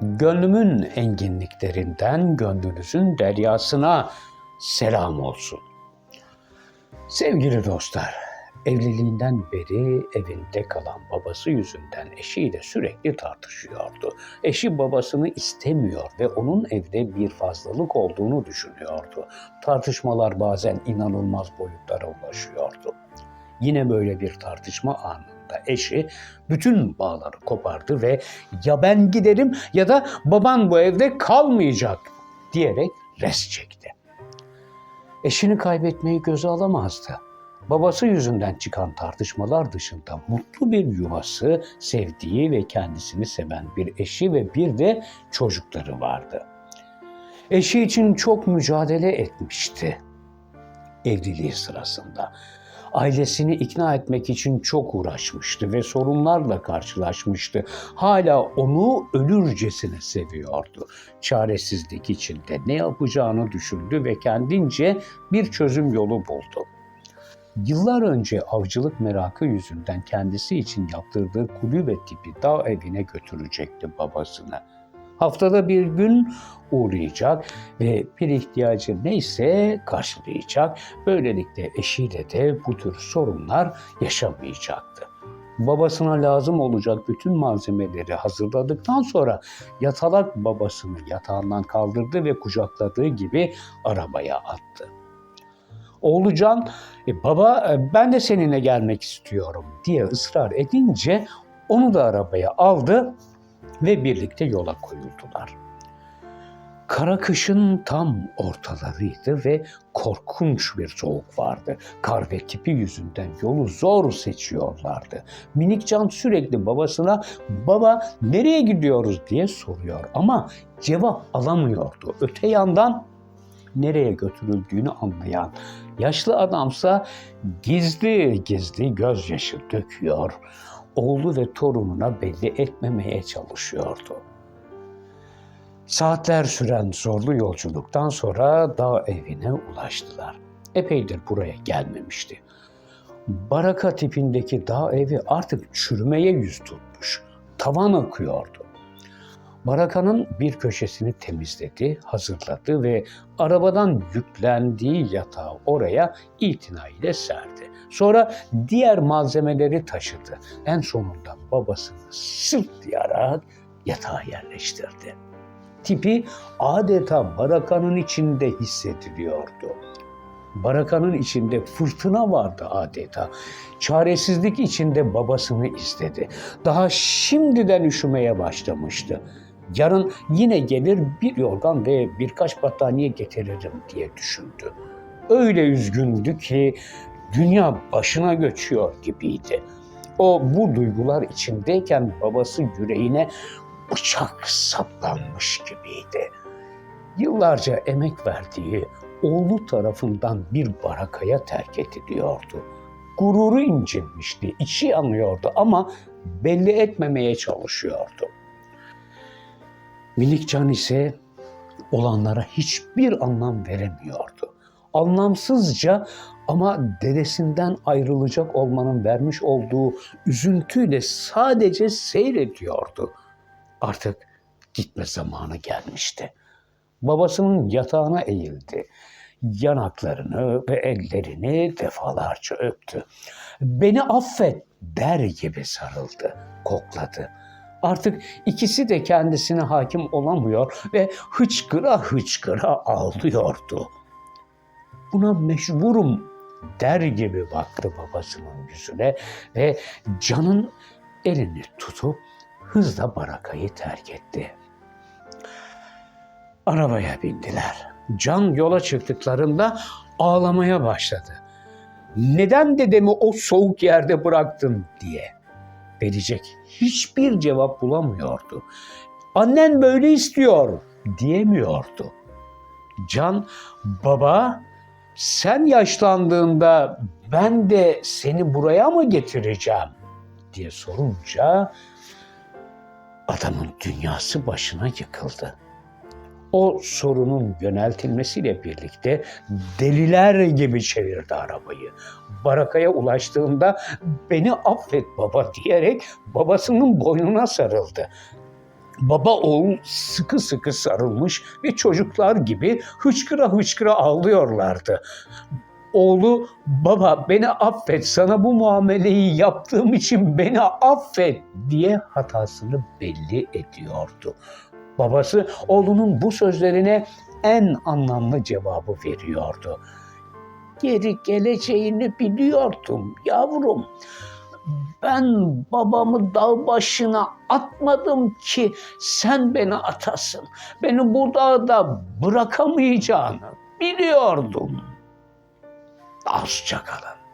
Gönlümün enginliklerinden gönlünüzün deryasına selam olsun. Sevgili dostlar, evliliğinden beri evinde kalan babası yüzünden eşiyle sürekli tartışıyordu. Eşi babasını istemiyor ve onun evde bir fazlalık olduğunu düşünüyordu. Tartışmalar bazen inanılmaz boyutlara ulaşıyordu. Yine böyle bir tartışma anında eşi bütün bağları kopardı ve ya ben giderim ya da baban bu evde kalmayacak diyerek res çekti. Eşini kaybetmeyi göze alamazdı. Babası yüzünden çıkan tartışmalar dışında mutlu bir yuvası, sevdiği ve kendisini seven bir eşi ve bir de çocukları vardı. Eşi için çok mücadele etmişti evliliği sırasında. Ailesini ikna etmek için çok uğraşmıştı ve sorunlarla karşılaşmıştı. Hala onu ölürcesine seviyordu. Çaresizlik içinde ne yapacağını düşündü ve kendince bir çözüm yolu buldu. Yıllar önce avcılık merakı yüzünden kendisi için yaptırdığı kulübe tipi dağ evine götürecekti babasını. Haftada bir gün uğrayacak ve bir ihtiyacı neyse karşılayacak. Böylelikle eşiyle de bu tür sorunlar yaşamayacaktı. Babasına lazım olacak bütün malzemeleri hazırladıktan sonra yatalak babasını yatağından kaldırdı ve kucakladığı gibi arabaya attı. Oğlucan, "E, baba e, ben de seninle gelmek istiyorum diye ısrar edince onu da arabaya aldı ve birlikte yola koyuldular. Kara kışın tam ortalarıydı ve korkunç bir soğuk vardı. Kar ve tipi yüzünden yolu zor seçiyorlardı. Minikcan sürekli babasına baba nereye gidiyoruz diye soruyor ama cevap alamıyordu. Öte yandan nereye götürüldüğünü anlayan yaşlı adamsa gizli gizli gözyaşı döküyor. Oğlu ve torununa belli etmemeye çalışıyordu. Saatler süren zorlu yolculuktan sonra dağ evine ulaştılar. Epeydir buraya gelmemişti. Baraka tipindeki dağ evi artık çürümeye yüz tutmuş. Tavan akıyordu. Barakanın bir köşesini temizledi, hazırladı ve arabadan yüklendiği yatağı oraya itinayla serdi. Sonra diğer malzemeleri taşıdı. En sonunda babasını sırtlayarak yatağa yerleştirdi. Tipi adeta barakanın içinde hissediliyordu. Barakanın içinde fırtına vardı adeta. Çaresizlik içinde babasını istedi. Daha şimdiden üşümeye başlamıştı. Yarın yine gelir bir yorgan ve birkaç battaniye getiririm diye düşündü. Öyle üzgündü ki dünya başına göçüyor gibiydi. O bu duygular içindeyken babası yüreğine bıçak saplanmış gibiydi. Yıllarca emek verdiği oğlu tarafından bir barakaya terk ediliyordu. Gururu incinmişti, içi yanıyordu ama belli etmemeye çalışıyordu. Minikcan ise olanlara hiçbir anlam veremiyordu. Anlamsızca ama dedesinden ayrılacak olmanın vermiş olduğu üzüntüyle sadece seyrediyordu. Artık gitme zamanı gelmişti. Babasının yatağına eğildi. Yanaklarını ve ellerini defalarca öptü. Beni affet der gibi sarıldı, kokladı. Artık ikisi de kendisine hakim olamıyor ve hıçkıra hıçkıra ağlıyordu. Buna mecburum der gibi baktı babasının yüzüne ve canın elini tutup hızla barakayı terk etti. Arabaya bindiler. Can yola çıktıklarında ağlamaya başladı. Neden dedemi o soğuk yerde bıraktın diye. Verecek hiçbir cevap bulamıyordu. Annen böyle istiyor diyemiyordu. Can baba sen yaşlandığında ben de seni buraya mı getireceğim diye sorunca adamın dünyası başına yıkıldı. O sorunun yöneltilmesiyle birlikte deliler gibi çevirdi arabayı. Barakaya ulaştığında beni affet baba diyerek babasının boynuna sarıldı. Baba oğul sıkı sıkı sarılmış ve çocuklar gibi hıçkıra hıçkıra ağlıyorlardı. Oğlu baba beni affet sana bu muameleyi yaptığım için beni affet diye hatasını belli ediyordu. Babası oğlunun bu sözlerine en anlamlı cevabı veriyordu. Geri geleceğini biliyordum yavrum. Ben babamı dağ başına atmadım ki sen beni atasın. Beni bu dağda bırakamayacağını biliyordum. Hoşça kalın.